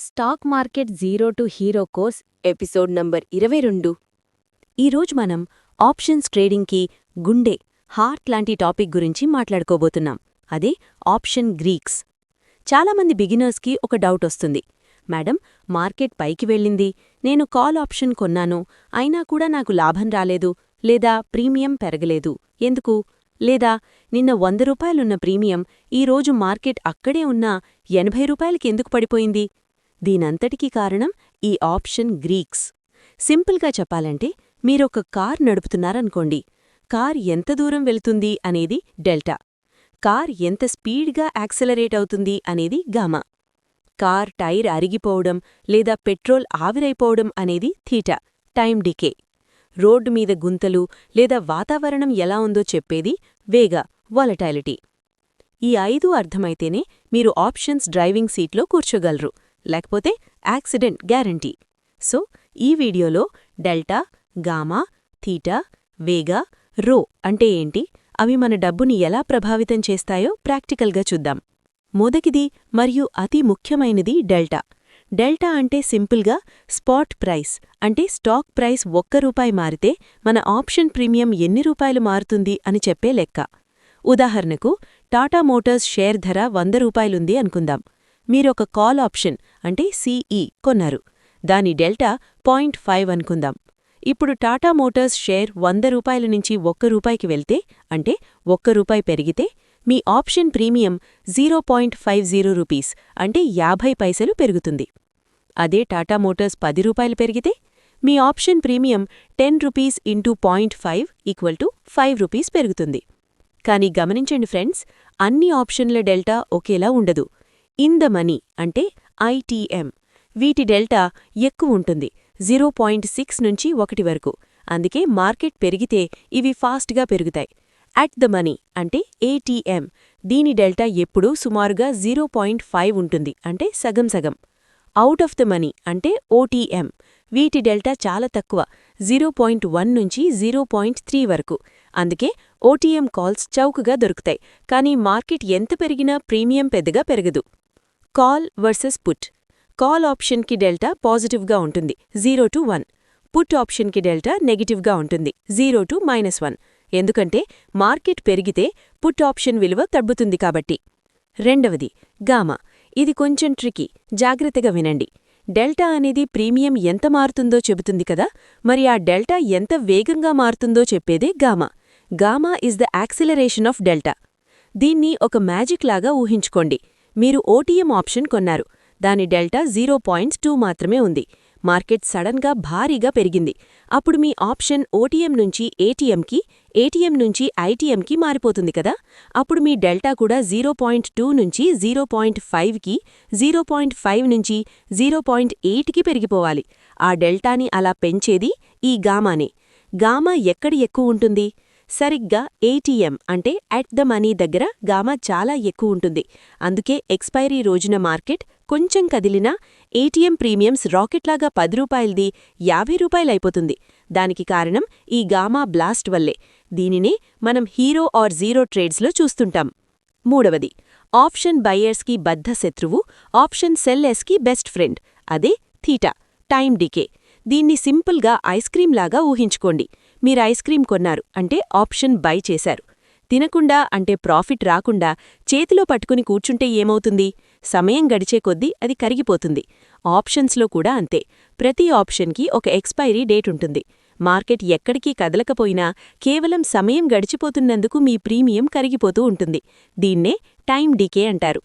Stock market zero to hero course episode number ఇరవై రెండు. ఈరోజు మనం ఆప్షన్స్ ట్రేడింగ్కి గుండె హార్ట్ లాంటి టాపిక్ గురించి మాట్లాడుకోబోతున్నాం. అదే ఆప్షన్ గ్రీక్స్. చాలామంది బిగినర్స్కి ఒక డౌట్ వస్తుంది. మేడం మార్కెట్ పైకి వెళ్ళింది. నేను కాల్ ఆప్షన్ కొన్నాను. అయినా కూడా నాకు లాభం రాలేదు. లేదా ప్రీమియం పెరగలేదు. ఎందుకు? లేదా నిన్న వంద రూపాయలున్న ప్రీమియం ఈరోజు మార్కెట్ అక్కడే ఉన్నా ఎనభై రూపాయలకి ఎందుకు పడిపోయింది? దీనంతటికీ కారణం ఈ ఆప్షన్ గ్రీక్స్. సింపుల్గా చెప్పాలంటే మీరొక కార్ నడుపుతున్నారనుకోండి. కార్ ఎంత దూరం వెళుతుంది అనేది డెల్టా. కార్ ఎంత స్పీడ్గా యాక్సెలరేట్ అవుతుంది అనేది గామా. కార్ టైర్ అరిగిపోవడం లేదా పెట్రోల్ ఆవిరైపోవడం అనేది థీటా టైం డికే. రోడ్డు మీద గుంతలు లేదా వాతావరణం ఎలా ఉందో చెప్పేది వేగ వాలటాలిటీ. ఈ ఐదు అర్థమైతేనే మీరు ఆప్షన్స్ డ్రైవింగ్ సీట్లో కూర్చోగలరు. లేకపోతే యాక్సిడెంట్ గ్యారంటీ. సో ఈ వీడియోలో డెల్టా గామా థీటా వేగా రో అంటే ఏంటి? అవి మన డబ్బుని ఎలా ప్రభావితం చేస్తాయో ప్రాక్టికల్గా చూద్దాం. మొదటిది మరియు అతి ముఖ్యమైనది డెల్టా. డెల్టా అంటే సింపుల్గా స్పాట్ ప్రైస్ అంటే స్టాక్ ప్రైస్ ఒక్క రూపాయి మారితే మన ఆప్షన్ ప్రీమియం ఎన్ని రూపాయలు మారుతుంది అని చెప్పే లెక్క. ఉదాహరణకు టాటా మోటార్స్ షేర్ ధర వంద రూపాయలుంది అనుకుందాం. మీరొక కాల్ ఆప్షన్ అంటే సిఈ కొన్నారు. దాని డెల్టా పాయింట్ ఫైవ్ అనుకుందాం. ఇప్పుడు టాటా మోటార్స్ షేర్ వంద రూపాయల నుంచి ఒక్క రూపాయికి వెళ్తే అంటే ఒక్క రూపాయి పెరిగితే మీ option premium zero point five zero rupees అంటే యాభై పైసలు పెరుగుతుంది. అదే టాటా మోటార్స్ పది రూపాయలు పెరిగితే మీ option premium ten rupees into point five equal to five rupees పెరుగుతుంది. కానీ గమనించండి ఫ్రెండ్స్ అన్ని ఆప్షన్ల డెల్టా ఒకేలా ఉండదు. ఇన్ ద మనీ అంటే ఐటీఎం వీటి డెల్టా ఎక్కువ ఉంటుంది జీరో పాయింట్ సిక్స్ నుంచి ఒకటి వరకు. అందుకే మార్కెట్ పెరిగితే ఇవి ఫాస్ట్గా పెరుగుతాయి. అట్ ద మనీ అంటే ఏటీఎం దీని డెల్టా ఎప్పుడూ సుమారుగా జీరో పాయింట్ ఫైవ్ ఉంటుంది అంటే సగం సగం. అవుట్ ఆఫ్ ద మనీ అంటే ఓటీఎం వీటి డెల్టా చాలా తక్కువ జీరో పాయింట్ వన్ నుంచి జీరో పాయింట్ త్రీ వరకు. అందుకే ఓటీఎం కాల్స్ చౌకగా దొరుకుతాయి కానీ మార్కెట్ ఎంత పెరిగినా ప్రీమియం పెద్దగా పెరగదు. Call versus put. కాల్ ఆప్షన్కి డెల్టా పాజిటివ్గా ఉంటుంది. Zero to one. పుట్ ఆప్షన్కి డెల్టా నెగిటివ్గా ఉంటుంది. Zero to minus one. ఎందుకంటే మార్కెట్ పెరిగితే పుట్ ఆప్షన్ విలువ తగ్గుతుంది కాబట్టి. రెండవది గామా. ఇది కొంచెం ట్రికీ. జాగ్రత్తగా వినండి. డెల్టా అనేది ప్రీమియం ఎంత మారుతుందో చెబుతుంది కదా. మరి ఆ డెల్టా ఎంత వేగంగా మారుతుందో చెప్పేదే gamma. Gamma is the acceleration of delta. దీన్ని ఒక మ్యాజిక్ లాగా ఊహించుకోండి. మీరు ఓటీఎం ఆప్షన్ కొన్నారు. దాని డెల్టా జీరో పాయింట్ టూ మాత్రమే ఉంది. మార్కెట్ సడన్గా భారీగా పెరిగింది. అప్పుడు మీ ఆప్షన్ ఓటీఎం నుంచి ఏటీఎంకి ఏటీఎం నుంచి ఐటీఎంకి మారిపోతుంది కదా? అప్పుడు మీ డెల్టా కూడా జీరో పాయింట్ టూ నుంచి జీరో పాయింట్ ఫైవ్కి జీరో పాయింట్ ఫైవ్ నుంచి జీరో పాయింట్ ఎయిట్కి పెరిగిపోవాలి. ఆ డెల్టాని అలా పెంచేది ఈ గామానే. గామా ఎక్కడ ఎక్కువ ఉంటుంది? సరిగ్గా ఏటీఎం అంటే అట్ ద మనీ దగ్గర గామా చాలా ఎక్కువ ఉంటుంది. అందుకే ఎక్స్పైరీ రోజున మార్కెట్ కొంచెం కదిలినా ఏటీఎం ప్రీమియమ్స్ రాకెట్లాగా పది రూపాయలది యాభై రూపాయలైపోతుంది. దానికి కారణం ఈ గామా బ్లాస్ట్ వల్లే. దీనినే మనం హీరో ఆర్ జీరో ట్రేడ్స్లో చూస్తుంటాం. మూడవది ఆప్షన్ బయ్యర్స్కి బద్ధ శత్రువు ఆప్షన్ సెల్లెస్కి బెస్ట్ ఫ్రెండ్ అదే థీటా టైం డికే. దీన్ని సింపుల్గా ఐస్ లాగా ఊహించుకోండి. మీరు ఐస్ క్రీం కొన్నారు అంటే ఆప్షన్ బై చేశారు. తినకుండా అంటే ప్రాఫిట్ రాకుండా చేతిలో పట్టుకుని కూర్చుంటే ఏమవుతుంది? సమయం గడిచే కొద్దీ అది కరిగిపోతుంది. ఆప్షన్స్లో కూడా అంతే. ప్రతి ఆప్షన్కి ఒక ఎక్స్పైరీ డేట్ ఉంటుంది. మార్కెట్ ఎక్కడికి కదలకపోయినా కేవలం సమయం గడిచిపోతున్నందుకు మీ ప్రీమియం కరిగిపోతూ ఉంటుంది. దీన్నే టైం డీకే అంటారు.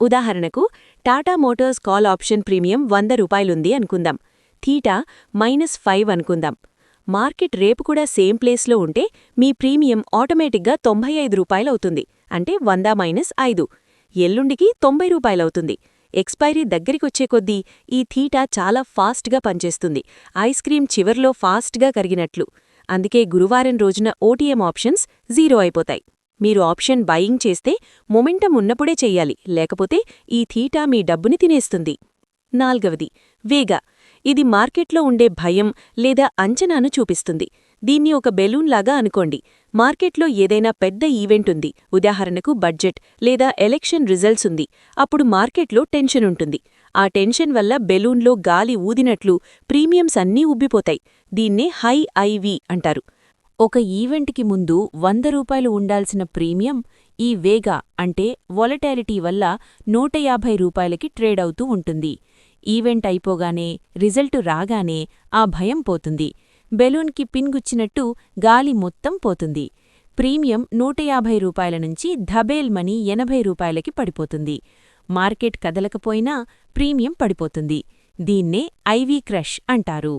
ఉదాహరణకు Tata motors call option premium వంద రూపాయలుంది అనుకుందాం. థీటా మైనస్ ఫైవ్ అనుకుందాం. మార్కెట్ రేపు కూడా సేమ్ ప్లేస్లో ఉంటే మీ ప్రీమియం ఆటోమేటిక్గా తొంభై ఐదు రూపాయలవుతుంది. అంటే వంద మైనస్ ఐదు. ఎల్లుండికి తొంభై రూపాయలవుతుంది. ఎక్స్పైరీ దగ్గరికొచ్చే కొద్దీ ఈ థీటా చాలా ఫాస్ట్గా పనిచేస్తుంది. ఐస్ క్రీం చివర్లో ఫాస్ట్గా కరిగినట్లు. అందుకే గురువారం రోజున ఓటీఎం ఆప్షన్స్ జీరో అయిపోతాయి. మీరు ఆప్షన్ బయింగ్ చేస్తే మొమెంటం ఉన్నప్పుడే చెయ్యాలి లేకపోతే ఈ థీటా మీ డబ్బుని తినేస్తుంది. నాల్గవది. వేగా. ఇది మార్కెట్లో ఉండే భయం లేదా అంచనాను చూపిస్తుంది. దీన్ని ఒక బెలూన్లాగా అనుకోండి. మార్కెట్లో ఏదైనా పెద్ద ఈవెంట్ ఉంది. ఉదాహరణకు బడ్జెట్ లేదా ఎలక్షన్ రిజల్ట్స్ ఉంది. అప్పుడు మార్కెట్లో టెన్షన్ ఉంటుంది. ఆ టెన్షన్ వల్ల బెలూన్లో గాలి ఊదినట్లు ప్రీమియమ్స్ అన్నీ ఉబ్బిపోతాయి. దీన్నే హై ఐవి అంటారు. ఒక ఈవెంట్కి ముందు వంద రూపాయలు ఉండాల్సిన ప్రీమియం ఈ వేగా అంటే వొలటాలిటీ వల్ల నూట యాభై రూపాయలకి ట్రేడ్ అవుతూ ఉంటుంది. ఈవెంట్ అయిపోగానే రిజల్టు రాగానే ఆ భయం పోతుంది. బెలూన్కి పిన్ గుచ్చినట్టు గాలి మొత్తం పోతుంది. ప్రీమియం నూట యాభై రూపాయల నుంచి ధబేల్ మనీ ఎనభై రూపాయలకి పడిపోతుంది. మార్కెట్ కదలకపోయినా ప్రీమియం పడిపోతుంది. దీన్నే ఐవీ క్రష్ అంటారు.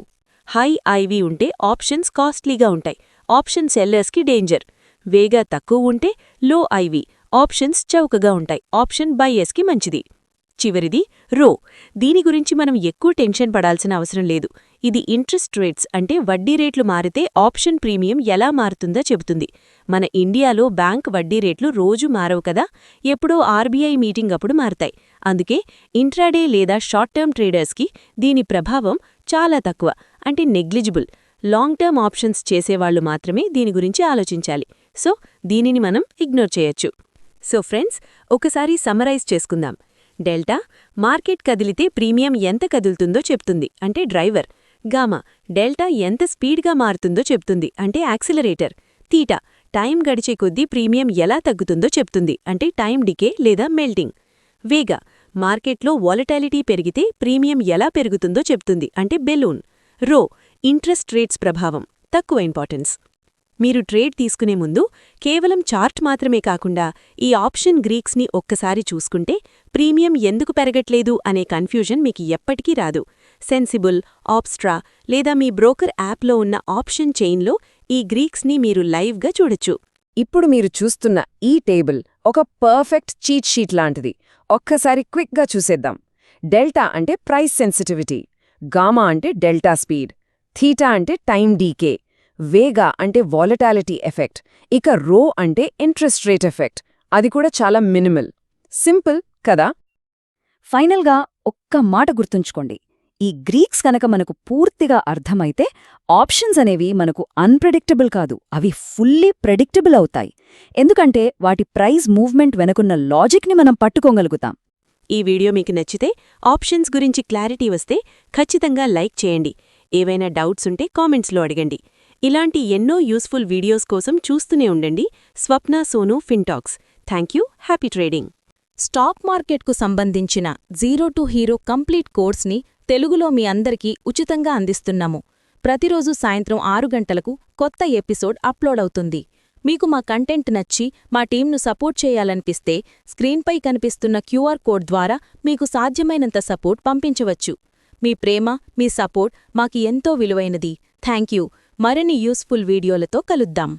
హై ఐవీ ఉంటే ఆప్షన్స్ కాస్ట్లీగా ఉంటాయి. Option సెల్లర్స్కి danger. వేగా తక్కువ ఉంటే లో ఐవీ. ఆప్షన్స్ చౌకగా ఉంటాయి. ఆప్షన్ బయ్యర్స్కి మంచిది. చివరిది రో. దీని గురించి మనం ఎక్కువ టెన్షన్ పడాల్సిన అవసరం లేదు. ఇది ఇంట్రెస్ట్ రేట్స్ అంటే వడ్డీ రేట్లు మారితే ఆప్షన్ ప్రీమియం ఎలా మారుతుందో చెబుతుంది. మన ఇండియాలో బ్యాంక్ వడ్డీ రేట్లు రోజు మారవు కదా. ఎప్పుడో ఆర్బీఐ మీటింగ్ అప్పుడు మారతాయి. అందుకే ఇంట్రాడే లేదా షార్ట్ టర్మ్ ట్రేడర్స్కి దీని ప్రభావం చాలా తక్కువ అంటే నెగ్లిజిబుల్. లాంగ్ టర్మ్ ఆప్షన్స్ చేసేవాళ్ళు మాత్రమే దీని గురించి ఆలోచించాలి. సో దీనిని మనం ఇగ్నోర్ చేయొచ్చు. సో ఫ్రెండ్స్ ఒకసారి సమరైజ్ చేసుకుందాం. డెల్టా మార్కెట్ కదిలితే ప్రీమియం ఎంత కదులుతుందో చెప్తుంది. అంటే డ్రైవర్. గామా. డెల్టా ఎంత స్పీడ్గా మారుతుందో చెప్తుంది. అంటే యాక్సిలరేటర్. తీటా. టైం గడిచే కొద్దీ ప్రీమియం ఎలా తగ్గుతుందో చెప్తుంది. అంటే టైం డికే లేదా మెల్టింగ్. వేగా. మార్కెట్లో వాలటాలిటీ పెరిగితే ప్రీమియం ఎలా పెరుగుతుందో చెప్తుంది. అంటే బెలూన్. రో. ఇంట్రెస్ట్ రేట్స్ ప్రభావం. తక్కువ ఇంపార్టెన్స్. మీరు ట్రేడ్ తీసుకునే ముందు కేవలం చార్ట్ మాత్రమే కాకుండా ఈ ఆప్షన్ గ్రీక్స్ని ఒక్కసారి చూసుకుంటే ప్రీమియం ఎందుకు పెరగట్లేదు అనే కన్ఫ్యూజన్ మీకు ఎప్పటికీ రాదు. సెన్సిబుల్ ఆప్స్ట్రా లేదా మీ బ్రోకర్ యాప్లో ఉన్న ఆప్షన్ చైన్లో ఈ గ్రీక్స్ని మీరు లైవ్గా చూడొచ్చు. ఇప్పుడు మీరు చూస్తున్న ఈ టేబుల్ ఒక పర్ఫెక్ట్ చీట్ షీట్ లాంటిది. ఒక్కసారి క్విక్గా చూసేద్దాం. డెల్టా అంటే ప్రైస్ సెన్సిటివిటీ. గామా అంటే డెల్టా స్పీడ్. థీటా అంటే టైం డీకే. వేగా అంటే వాలటాలిటీ ఎఫెక్ట్ ఇక రో అంటే ఇంట్రెస్ట్ రేట్ ఎఫెక్ట్ అది కూడా చాలా మినిమల్ సింపుల్ కదా? ఫైనల్గా ఒక్క మాట గుర్తుంచుకోండి. ఈ గ్రీక్స్ కనుక మనకు పూర్తిగా అర్థమైతే ఆప్షన్స్ అనేవి మనకు అన్ప్రెడిక్టబుల్ కాదు. అవి ఫుల్లీ ప్రెడిక్టబుల్ అవుతాయి. ఎందుకంటే వాటి ప్రైజ్ మూవ్మెంట్ వెనుకున్న లాజిక్ని మనం పట్టుకోగలుగుతాం. ఈ వీడియో మీకు నచ్చితే ఆప్షన్స్ గురించి క్లారిటీ వస్తే ఖచ్చితంగా లైక్ చేయండి. ఏవైనా డౌట్స్ ఉంటే కామెంట్స్లో అడగండి. ఇలాంటి ఎన్నో యూస్ఫుల్ వీడియోస్ కోసం చూస్తూనే ఉండండి. Swapna Sonu Fintalks. Thank you. Happy trading. Stock మార్కెట్కు సంబంధించిన జీరో టు హీరో కంప్లీట్ కోర్స్ని తెలుగులో మీ అందరికీ ఉచితంగా అందిస్తున్నాము. ప్రతిరోజు సాయంత్రం ఆరు గంటలకు కొత్త ఎపిసోడ్ అప్లోడ్ అవుతుంది. మీకు మా కంటెంట్ నచ్చి మా టీంను సపోర్ట్ చేయాలనిపిస్తే స్క్రీన్పై కనిపిస్తున్న క్యూఆర్ కోడ్ ద్వారా మీకు సాధ్యమైనంత సపోర్ట్ పంపించవచ్చు. మీ ప్రేమ మీ సపోర్ట్ మాకు ఎంతో విలువైనది. Thank you. మరిన్ని యూస్ఫుల్ వీడియోలతో కలుద్దాం.